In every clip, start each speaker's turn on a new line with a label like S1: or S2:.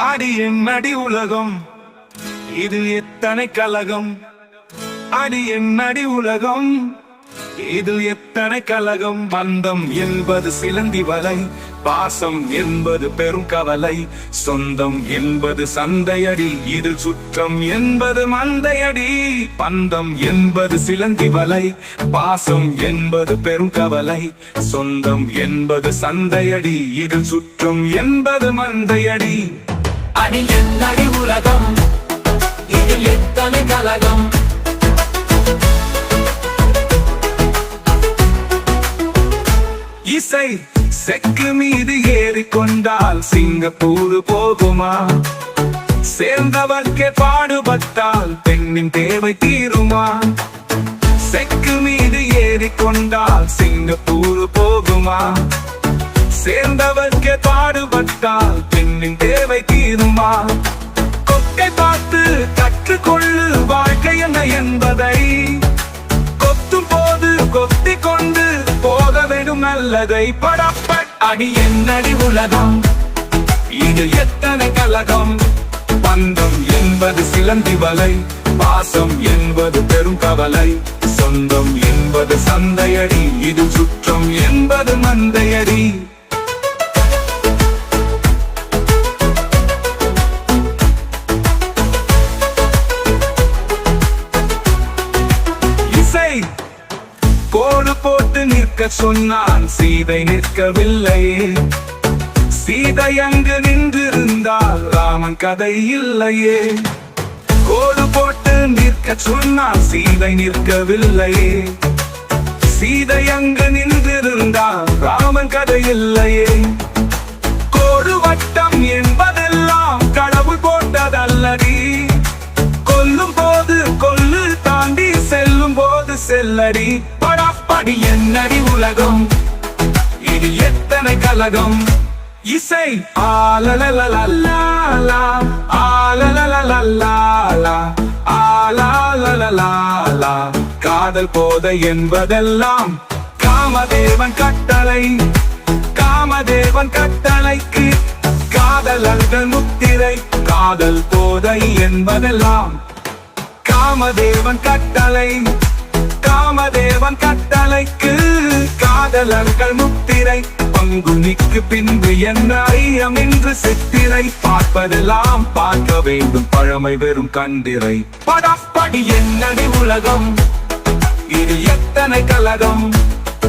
S1: அடி என்னடி உலகம். இது எத்தனை கலகம்? அடி என்னடி உலகம். இது எத்தனை கலகம்? பந்தம் என்பது சிலந்தி வலை. பாசம் என்பது பெரும் கவலை. சொந்தம் என்பது சந்தையடி. இது சுற்றம் என்பது மந்தையடி. பந்தம் என்பது சிலந்தி வலை. பாசம் என்பது பெரும் கவலை. சொந்தம் என்பது சந்தையடி. இது சுற்றம் என்பது மந்தையடி.
S2: அடி என்னடி உலகம். இதில் எத்தனை கலகம்?
S1: இசை செக்கு மீது ஏறிக்கொண்டால் சிங்கப்பூர் போகுமா? சேர்ந்தவர்க்கே பாடுபட்டால் பெண்ணின் தேவை தீருமா? செக்கு மீது ஏறிக்கொண்டால் சிங்கப்பூர் போகுமா? சேர்ந்தவர்க்கே பாடுபட்டால் பெண்ணின் தேவை தீருமா கொக்கை பார்த்து கற்றுக்கொள்ளு வாழ்க்கை என்ன என்பதை. கொத்தும் போது கொத்தி கொண்டு போக வேண்டும் நல்லதை. படப்பட் அடி என்னடி உலகம்? இது எத்தனை கலகம்? பந்தம் என்பது சிலந்தி வலை. பாசம் என்பது பெரும் கவலை. சொந்தம் என்பது சந்தையடி. இது சுற்றம் என்பது மந்தையடி. இசை. கோடு போட்டு நிற்க சொன்னான் சீதை நிற்கவில்லை. சீதை அங்கு நின்றிருந்தால் ராமன் கதை இல்லையே. கோடு போட்டு நிற்க சொன்னான் சீதை நிற்கவில்லை. சீதை அங்கு நின்றிருந்தால் ராமன் கதை இல்லையே. கோடு வட்டம் செல்லடி படாப்படி என்னடி உலகம். இது எத்தனை கலகம்? இசை ஆலலலலலாலா ஆலலலலலாலா ஆலாலலலாலா காதல் போதை என்பதெல்லாம் காமதேவன் கட்டளை. காமதேவன் கட்டளைக்கு காதலர்கள் முத்திரை. காதல் போதை என்பதெல்லாம் காமதேவன் கட்டளை. காமதேவன் கட்டளைக்கு காதலர்கள் முத்திரை பங்குனிக்கு பின்பு என்ன ஐயம் என்று சித்திரை. பார்ப்பதெல்லாம் பார்க்க வேண்டும் பழமை வெறும் கண்டிரை. படப்படி என்னடி உலகம்? இது எத்தனை கலகம்?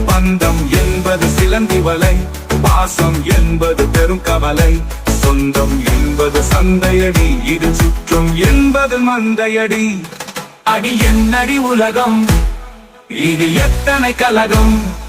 S1: பந்தம் என்பது சிலந்தி வலை பாசம் என்பது பெரும் கவலை. சொந்தம் என்பது சந்தையடி இது சுற்றம் என்பது மந்தையடி. அடி என்னடி உலகம்? இது எத்தனை கலகம்?